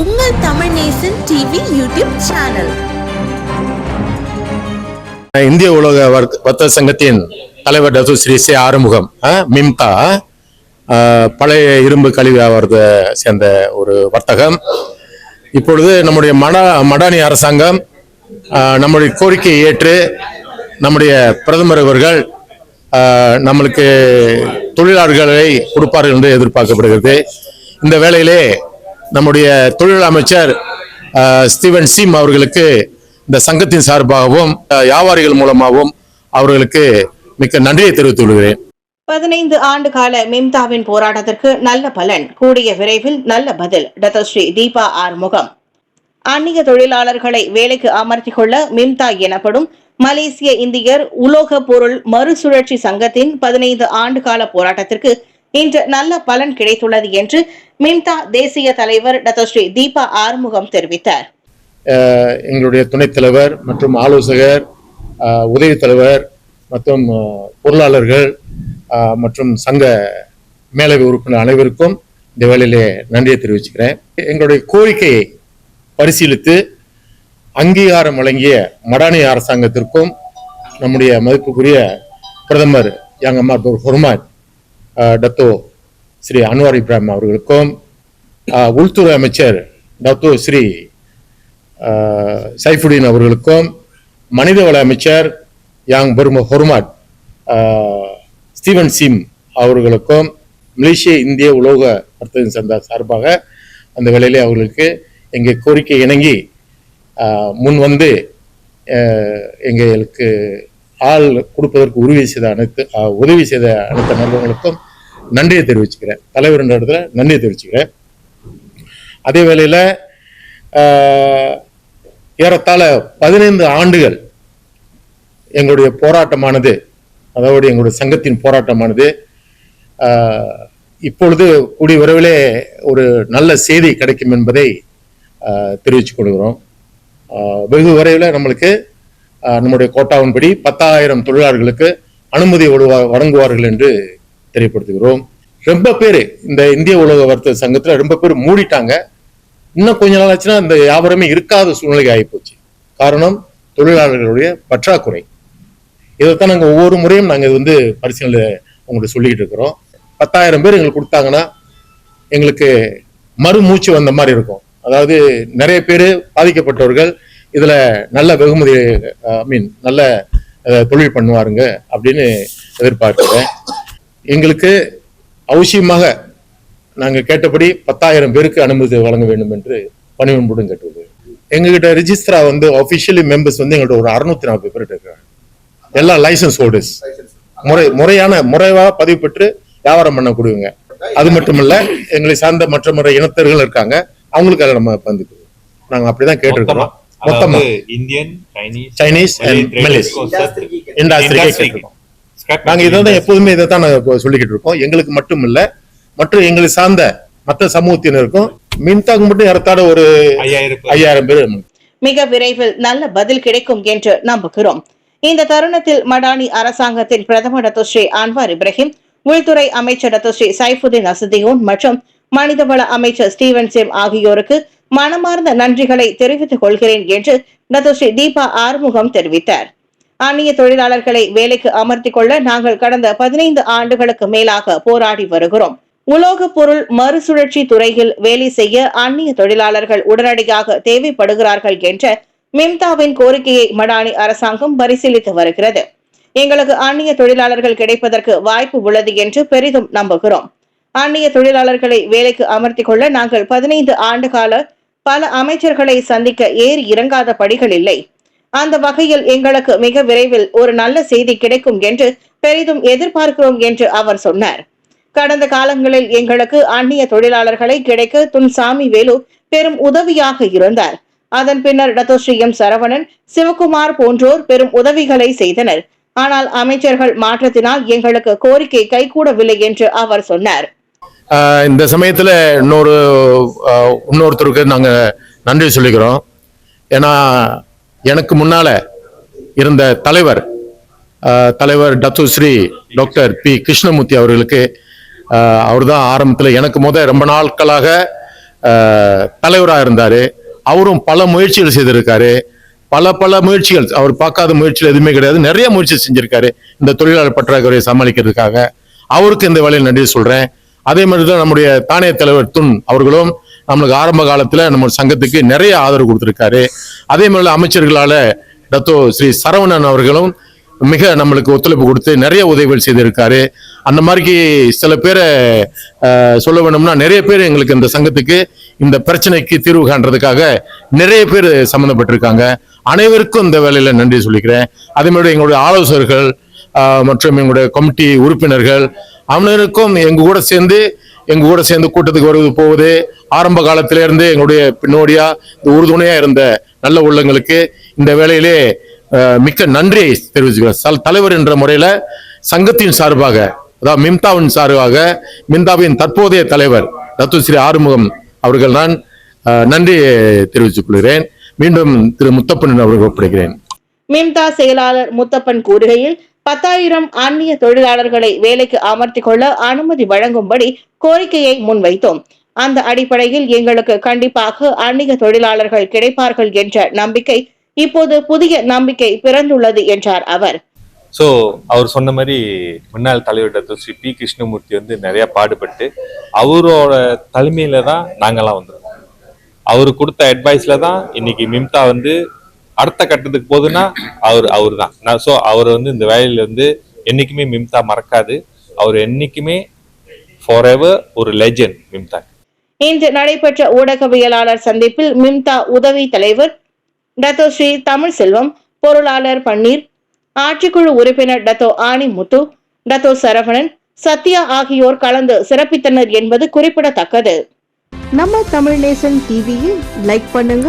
உங்கள் Tamil Nesan TV YouTube channel இந்திய உலக வர்த்தக சங்கத்தின் தலைவர் டாக்டர் ஸ்ரீ சி ஆறுமுகம் மிம்தா பழைய இரும்பு கழிவு வியாபாரத்தை சேர்ந்த ஒரு வர்த்தகம். இப்பொழுது நம்முடைய மட மடானி அரசாங்கம் நம்முடைய கோரிக்கையை ஏற்று நம்முடைய பிரதமர் அவர்கள் நம்மளுக்கு தொழிலாளர்களை கொடுப்பார்கள் என்று எதிர்பார்க்கப்படுகிறது. இந்த வேளையிலே நம்முடைய தொழில் அமைச்சர் ஸ்டீவன் சிம் அவர்களுக்கு இந்த சங்கத்தின் சார்பாகவும் வியாபாரிகள் மூலமாகவும் அவர்களுக்கு மிக்க நன்றியை தெரிவித்துக் கொள்கிறேன். பதினைந்து ஆண்டு கால மிம்தாவின் போராட்டத்திற்கு நல்ல பலன் கூடிய விரைவில் நல்ல பதில் டத்தஸ்ரீ தீபா ஆறுமுகம் அந்நிய தொழிலாளர்களை வேலைக்கு அமர்த்திக் கொள்ள மிம்தா எனப்படும் மலேசிய இந்தியர் உலோக பொருள் மறுசுழற்சி சங்கத்தின் பதினைந்து ஆண்டு கால போராட்டத்திற்கு இன்று நல்ல பலன் கிடைத்துள்ளது என்று மிம்தா தேசிய தலைவர் டத்தஸ்ரீ தீபா ஆறுமுகம் தெரிவித்தார். எங்களுடைய துணைத் தலைவர் மற்றும் ஆலோசகர் உதவி தலைவர் மற்றும் பொருளாளர்கள் மற்றும் சங்க மேலவை உறுப்பினர் அனைவருக்கும் இந்த வேளையிலே நன்றியை தெரிவிச்சுக்கிறேன். எங்களுடைய கோரிக்கையை பரிசீலித்து அங்கீகாரம் வழங்கிய மடானி அரசாங்கத்திற்கும் நம்முடைய மதிப்புக்குரிய பிரதமர் யங் அம்மா ஹுர்மான் டத்தோ ஸ்ரீ அன்வார் இப்ராஹிம் அவர்களுக்கும் உள்துறை அமைச்சர் டத்தோ ஸ்ரீ சைஃபுடீன் அவர்களுக்கும் மனிதவள அமைச்சர் யாங் பெரும ஹொர்மாட் ஸ்டீவன் சிம் அவர்களுக்கும் மலேசிய இந்திய உலோக வர்த்தக சந்தா சார்பாக அந்த வேலையிலே அவர்களுக்கு எங்கள் கோரிக்கை இணங்கி முன் வந்து எங்களுக்கு ஆள் கொடுப்பதற்கு உதவி செய்த அனைத்து உதவி செய்த அனைத்து நண்பர்களுக்கும் நன்றியை தெரிவிச்சுக்கிறேன். தலைவர் என்ற இடத்துல நன்றியை தெரிவிச்சுக்கிறேன். அதே வேளையில் ஏறத்தாழ பதினைந்து ஆண்டுகள் எங்களுடைய போராட்டமானது அதாவது எங்களுடைய சங்கத்தின் போராட்டமானது இப்பொழுது கூடிய விரைவிலே ஒரு நல்ல செய்தி கிடைக்கும் என்பதை தெரிவித்துக் கொள்கிறோம். வெகு விரைவில் நம்மளுக்கு நம்முடைய கோட்டாவின்படி பத்தாயிரம் தொழிலாளர்களுக்கு அனுமதி வழுவா- வழங்குவார்கள் என்று தெரியப்படுத்துகிறோம். ரொம்ப பேர் இந்த இந்திய உலக வர்த்தக சங்கத்துல ரொம்ப பேர் மூடிட்டாங்க. இன்னும் கொஞ்ச நாள் ஆச்சுன்னா இந்த வியாபாரமே இருக்காத சூழ்நிலை ஆகிப்போச்சு. காரணம் தொழிலாளர்களுடைய பற்றாக்குறை. இதைத்தான் நாங்கள் ஒவ்வொரு முறையும் நாங்கள் இது வந்து பரிசீலனை உங்களுக்கு சொல்லிக்கிட்டு இருக்கிறோம். பத்தாயிரம் பேர் எங்களுக்கு கொடுத்தாங்கன்னா எங்களுக்கு மறுமூச்சு வந்த மாதிரி இருக்கும். அதாவது நிறைய பேர் பாதிக்கப்பட்டவர்கள் இதுல நல்ல வெகுமதி ஐ மீன் நல்ல தொழில் பண்ணுவாருங்க அப்படின்னு எதிர்பார்க்கிறேன். எங்களுக்கு அவசியமாக நாங்கள் கேட்டபடி பத்தாயிரம் பேருக்கு அனுமதி வழங்க வேண்டும் என்று பணிவன்புடன் கேட்டுள்ளது எங்ககிட்ட ரிஜிஸ்டரா வந்து அஃபிஷியலி மெம்பர்ஸ் வந்து எங்கள்கிட்ட ஒரு அறுநூத்தி நாற்பது பேர் இருக்காங்க. எல்லா லைசன்ஸ் ஹோல்டர்ஸ் முறை முறையான முறைவா பதிவு பெற்று வியாபாரம் பண்ணக்கூடியவங்க அது மட்டுமல்ல எங்களை சார்ந்த மற்ற முறை இனத்தர்கள் இருக்காங்க. அவங்களுக்கு அதை நம்ம பந்துக்கு நாங்க அப்படிதான் கேட்டிருக்கிறோம். மொத்தமா. Indian Chinese. இண்டஸ்ட்ரிக்கே கேட்டிருக்கோம் நாங்க இதை தான் எப்போதுமே இதை தான் நாங்க சொல்லிக்கிட்டு இருக்கோம். எங்களுக்கு மட்டும் இல்ல மற்றும் எங்களை சார்ந்த மற்ற சமூகத்தினருக்கும் மின்தாக்கு மட்டும் ஏறத்தாழ ஒரு ஐயாயிரம். ஐயாயிரம் பேர். மிக விரைவில் நல்ல பதில் கிடைக்கும் என்று நம்புகிறோம். இந்த தருணத்தில் மடானி அரசாங்கத்தின் பிரதமர் டத்துஸ்ரீ அன்வார் இப்ராஹிம் உள்துறை அமைச்சர் டத்துஸ்ரீ சைஃபுதீன் அசதியோன் மற்றும் மனிதவள அமைச்சர் ஸ்டீவன் சிம் ஆகியோருக்கு மனமார்ந்த நன்றிகளை தெரிவித்துக் கொள்கிறேன் என்று டத்துஸ்ரீ தீபா ஆறுமுகம் தெரிவித்தார். அந்நிய தொழிலாளர்களை வேலைக்கு அமர்த்திக் கொள்ள நாங்கள் கடந்த பதினைந்து ஆண்டுகளுக்கு மேலாக போராடி வருகிறோம். உலோக பொருள் மறுசுழற்சி துறையில் வேலை செய்ய அந்நிய தொழிலாளர்கள் உடனடியாக தேவைப்படுகிறார்கள் என்ற மிம்தாவின் கோரிக்கையை மடானி அரசாங்கம் பரிசீலித்து வருகிறது. எங்களுக்கு அந்நிய தொழிலாளர்கள் கிடைப்பதற்கு வாய்ப்பு உள்ளது என்று பெரிதும் நம்புகிறோம். அந்நிய தொழிலாளர்களை வேலைக்கு அமர்த்தி கொள்ள நாங்கள் பதினைந்து ஆண்டு கால பல அமைச்சர்களை சந்திக்க ஏறி இறங்காத படிகள் இல்லை. அந்த வகையில் எங்களுக்கு மிக விரைவில் ஒரு நல்ல செய்தி கிடைக்கும் என்று பெரிதும் எதிர்பார்க்கிறோம் என்று அவர் சொன்னார். கடந்த காலங்களில் எங்களுக்கு அந்நிய தொழிலாளர்களை கிடைக்க துன் சாமி வேலு பெரும் உதவியாக இருந்தார். அதன் பின்னர் டத்தோஸ்ரீ எம் சரவணன் சிவகுமார் போன்றோர் பெரும் உதவிகளை செய்தனர். ஆனால் அமைச்சர்கள் மாற்றத்தினால் எங்களுக்கு கோரிக்கை கைகூடவில்லை என்று அவர் சொன்னார். இந்த சமயத்தில் இன்னொரு இன்னொருத்தருக்கு நாங்கள் நன்றி சொல்லிக்கிறோம். ஏன்னா எனக்கு முன்னால் இருந்த தலைவர் தலைவர் Datuk Sri doctor P Krishnamurthy அவர்களுக்கு அவர் தான் ஆரம்பத்தில் எனக்கு முத ரொம்ப நாட்களாக தலைவராக இருந்தார். அவரும் பல முயற்சிகள் செய்திருக்காரு. பல பல முயற்சிகள் அவர் பார்க்காத முயற்சிகள் எதுவுமே கிடையாது. நிறைய முயற்சி செஞ்சிருக்காரு இந்த தொழிலாளர் பற்றாக்குறையை சமாளிக்கிறதுக்காக. அவருக்கு இந்த வேலையில் நன்றி சொல்கிறேன் அதே மாதிரி தான் நம்முடைய தானிய தலைவர் துன் அவர்களும் நம்மளுக்கு ஆரம்ப காலத்தில் நம்ம சங்கத்துக்கு நிறைய ஆதரவு கொடுத்துருக்காரு. அதே மாதிரி அமைச்சர்களால் டத்தோ ஸ்ரீ சரவணன் அவர்களும் மிக நம்மளுக்கு ஒத்துழைப்பு கொடுத்து நிறைய உதவிகள் செய்திருக்காரு. அந்த மாதிரிக்கு சில பேரை சொல்ல வேணும்னா நிறைய பேர் எங்களுக்கு இந்த சங்கத்துக்கு இந்த பிரச்சனைக்கு தீர்வு காண்றதுக்காக நிறைய பேர் சம்மந்தப்பட்டிருக்காங்க. அனைவருக்கும் இந்த வேலையில நன்றி சொல்லிக்கிறேன். அதே மாதிரி எங்களுடைய ஆலோசகர்கள் மற்றும் எங்களுடைய கமிட்டி உறுப்பினர்கள் அனைவருக்கும் எங்க கூட சேர்ந்து எங்க கூட சேர்ந்து கூட்டத்துக்கு வருவது போவது ஆரம்ப காலத்திலிருந்து எங்களுடைய பின்னோடியா இந்த உறுதுணையா இருந்த நல்ல உள்ளங்களுக்கு இந்த வேலையிலே மிக்க நன்றியை தெரிவிச்சுக்கிறேன். தலைவர் என்ற முறையில சங்கத்தின் சார்பாக அதாவது மிம்தாவின் சார்பாக மிம்தாவின் தற்போதைய தலைவர் தத்து ஸ்ரீ ஆறுமுகம் அவர்கள் நான் நன்றி தெரிவித்துக் கொள்கிறேன். மீண்டும் திரு முத்தப்பன் அவர்கள் ஒப்படைக்கிறேன் மிம்தா செயலாளர் முத்தப்பன் கூறுகையில் பத்தாயிரம் அந்நிய தொழிலாளர்களை வேலைக்கு அமர்த்தி கொள்ள அனுமதி வழங்கும்படி கோரிக்கையை முன்வைத்தோம். அந்த அடிப்படையில் எங்களுக்கு கண்டிப்பாக அந்நிய தொழிலாளர்கள் கிடைப்பார்கள் என்ற நம்பிக்கை இப்போது புதிய நம்பிக்கை பிறந்துள்ளது என்றார் அவர். ஸோ அவர் சொன்ன மாதிரி முன்னாள் தலைவர் ஸ்ரீ பி கிருஷ்ணமூர்த்தி வந்து நிறைய பாடுபட்டு அவரோட தலைமையில தான் நாங்கெல்லாம் வந்தோம் அவர் கொடுத்த அட்வைஸ்ல தான் இன்னைக்கு மிம்தா வந்து அடுத்த கட்டத்துக்கு போகுதுன்னா அவர் அவர் தான் நான் ஸோ அவர் வந்து இந்த வேலையில வந்து என்னைக்குமே மிம்தா மறக்காது. அவர் என்னைக்குமே ஃபார் ஒரு லெஜெண்ட் மிம்தா. இன்று நடைபெற்ற ஊடகவியலாளர் சந்திப்பில் மிம்தா உதவி தலைவர் டத்தோ ஸ்ரீ தமிழ் செல்வம் பொருளாளர் பன்னீர் ஆட்சிக்குழு உறுப்பினர் டத்தோ ஆணி முத்து டத்தோ சரவணன் சத்யா ஆகியோர் கலந்து சிறப்பித்தனர் என்பது குறிப்பிடத்தக்கது. நம்ம தமிழ் நேசன் டிவியை லைக் பண்ணுங்க.